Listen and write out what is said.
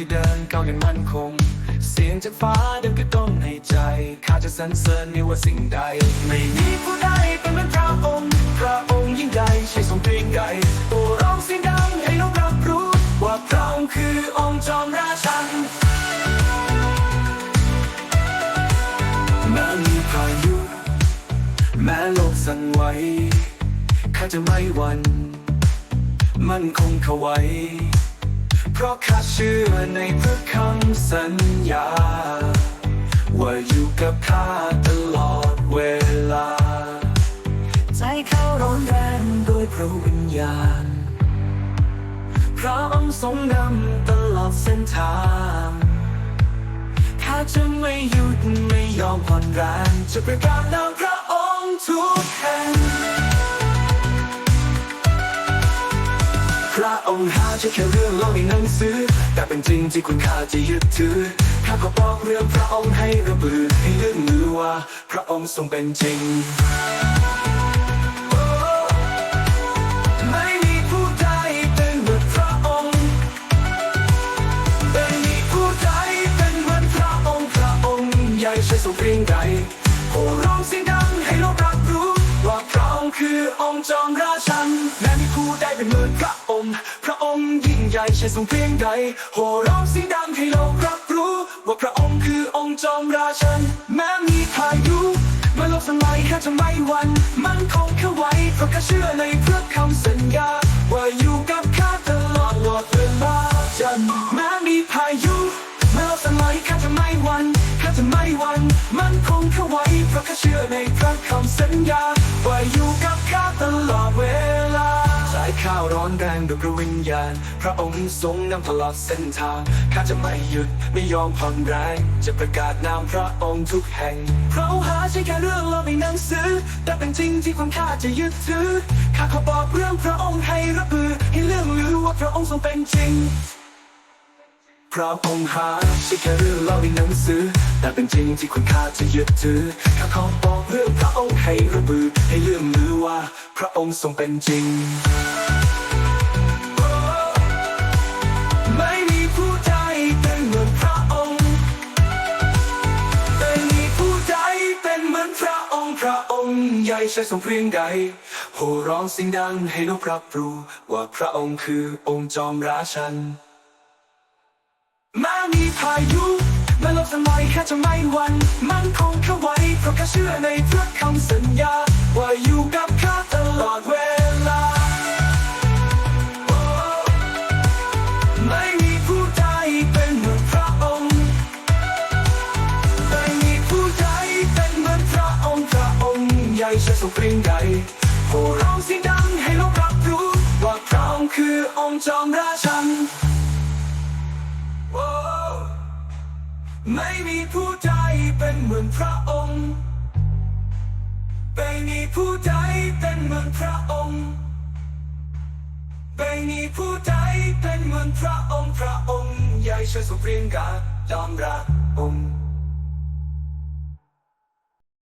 ที่เดินก้าวอย่างมั่นคง เสียงจากฟ้าเดินกระก้องในใจ ข้าจะสรรเสริญไม่ว่าสิ่งใด ไม่มีผู้ใดเป็นเหมือนพระองค์พระองค์ยิ่งใหญ่ใช่ทรงเกรียงไกรโอร้องเสียงดังให้โลกรับรู้ ว่าพระองค์คือองค์จอมราชันแม้มีพายุแม้โลกสั่นไหวข้าจะไม่หวั่นมั่นคงเข้าไว้ เพราะข้าเชื่อในพระคำสัญญา ว่าอยู่กับข้าตลอดเวลา ใจเขาร้อนแรงโดวยพระวิญญาณ พระองค์ทรงนำตลอดเส้นทางข้าจะไม่หยุดไม่ยอมผ่อนแรงจะประกาศนามพระองค์ทุกแห่ง องหาใช่แค่เรื่องเล่าในหนังสือ แต่เป็นจริงที่คุณค่าจะยึดถือข้าก็บอกเรื่องพระองค์ให้ระบือให้เรื่องลือว่า พระองค์ทรงเป็นจริงไม่มีผู้ใดเป็นเหมือนพระองค์ไม่มีผู้ใดเป็นเหมือนพระองค์พระองค์ใหญ่ใช่ทรงเกรียงไกรโอ้ร้องเสียงดังให้โลกรับรู้ ว่าพระองค์คือองค์จอมราชันแม้มีผู้ใดเป็นเหมือนพระ ใหญ่ใช่ทรงเกรียงไกรโอ้ร้องเสียงดังให้โลกรับรู้ ว่าพระองค์คือองค์จอมราชัน แม้มีพายุเมื่อโลกสลายข้าจะไม่วัน มันคงเข้าไว้เพราะข้าเชื่อในพระคำสัญญา ว่าอยู่กับข้าตลอดวเวลาจันแม้มีพายุเมื่อโลกสลายข้าจะไม่วันข้าจะไม่วัน มันคงเข้าไว้เพราะข้าเชื่อในพระคำสัญญา ว่าอยู่กับข้าตลอดเวลา ข้าวร้อนแรงด้วยพระวิญญาณ พระองค์ทรงนำตลอดเส้นทาง ข้าจะไม่หยุดไม่ยอมผ่อนแรงจะประกาศนามพระองค์ทุกแห่ง เพราะหาใช่แค่เรื่องเล่าในหนังสือ แต่เป็นจริงที่ความข้าจะยึดถือ ข้าขอบอกเรื่องพระองค์ให้รับมือให้เรื่องลือว่าพระองค์ทรงเป็นจริง พระองค์หาใช่แค่เรื่องเล่าในหนังสือ แต่เป็นจริงที่คุณค่าจะยึดถือข้าขอบอกเรื่องพระองค์ให้ระบือ ให้เรื่องลือว่า พระองค์ทรงเป็นจริง ไม่มีผู้ใดเป็นเหมือนพระองค์ไม่มีผู้ใดเป็นเหมือนพระองค์ พระองค์ใหญ่ใช่ทรงเพียงใดโห่ร้องเสิ่งดังให้โลกรับรู้ว่าพระองค์คือองค์จอมราชันายุม้โลกสลายข้าจะไม่หวั่นมันคงเข้าไว้เพราะข้าเชื่อในพระคำสัญญา ว่าอยู่กับข้าตลอดเวลา ไม่มีผู้ใดเป็นเหมือนพระองค์ ไม่มีผู้ใดเป็นเหมือนพระองค์พระองค์ใหญ่ใช่ทรงเกรียงไกรโห่ร้องเสียงดังให้โลกรับรู้ ว่าพระองค์คือองค์จอมราชัน ไม่มีผู้ใดเป็นเหมือนพระองค์ไม่มีผู้ใดเป็นเหมือนพระองค์ไม่มีผู้ใดเป็นเหมือนพระองค์พระองค์ใหญ่ช่วยสุเปรียงกาจอมรักองค์